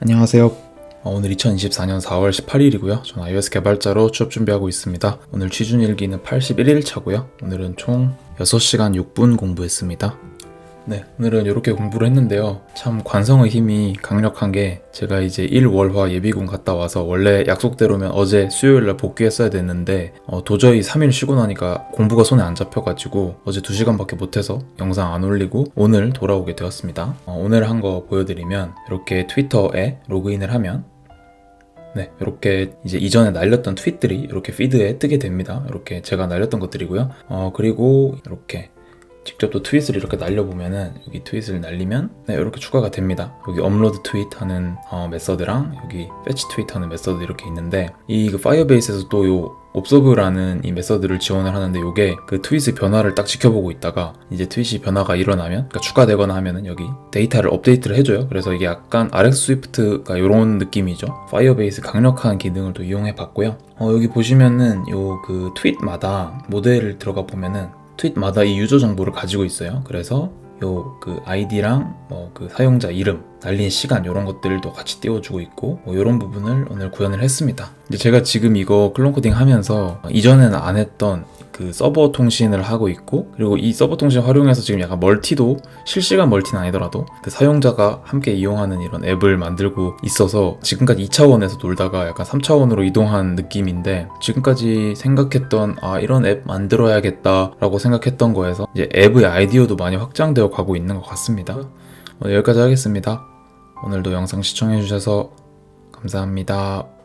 안녕하세요. 어, 오늘 2024년 4월 18일이고요. 저는 iOS 개발자로 취업 준비하고 있습니다. 오늘 취준 일기는 81일 차고요. 오늘은 총 6시간 6분 공부했습니다. 네, 오늘은 이렇게 공부를 했는데요. 참 관성의 힘이 강력한 게 제가 이제 1월화 예비군 갔다 와서 원래 약속대로면 어제 수요일날 복귀했어야 됐는데 어, 도저히 3일 쉬고 나니까 공부가 손에 안 잡혀가지고 어제 2시간밖에 못해서 영상 안 올리고 오늘 돌아오게 되었습니다. 어, 오늘 한 거 보여드리면 이렇게 트위터에 로그인을 하면 네, 이렇게 이제 이전에 날렸던 트윗들이 이렇게 피드에 뜨게 됩니다. 이렇게 제가 날렸던 것들이고요. 어, 그리고 이렇게 직접 또 트윗을 이렇게 날려보면은 여기 트윗을 날리면 네, 이렇게 추가가 됩니다. 여기 업로드 트윗 하는 어, 메서드랑 여기 패치 트윗 하는 메서드 이렇게 있는데 이 그 파이어베이스에서 또요 옵서브라는 이 메서드를 지원을 하는데 요게 그 트윗의 변화를 딱 지켜보고 있다가 이제 트윗이 변화가 일어나면 그러니까 추가되거나 하면은 여기 데이터를 업데이트를 해줘요. 그래서 이게 약간 RX 스위프트가 이런 느낌이죠. 파이어베이스 강력한 기능을 또 이용해 봤고요. 어, 여기 보시면은 요 그 트윗마다 모델을 들어가 보면은 트윗마다 이 유저 정보를 가지고 있어요. 그래서 요 그 아이디랑 뭐 그 사용자 이름, 날린 시간 이런 것들도 같이 띄워주고 있고 뭐 이런 부분을 오늘 구현을 했습니다. 이제 제가 지금 이거 클론 코딩 하면서 이전에는 안 했던 그 서버 통신을 하고 있고 그리고 이 서버 통신 활용해서 지금 약간 멀티도 실시간 멀티는 아니더라도 그 사용자가 함께 이용하는 이런 앱을 만들고 있어서 지금까지 2차원에서 놀다가 약간 3차원으로 이동한 느낌인데 지금까지 생각했던 아 이런 앱 만들어야겠다라고 생각했던 거에서 이제 앱의 아이디어도 많이 확장되어 가고 있는 것 같습니다. 여기까지 하겠습니다. 오늘도 영상 시청해주셔서 감사합니다.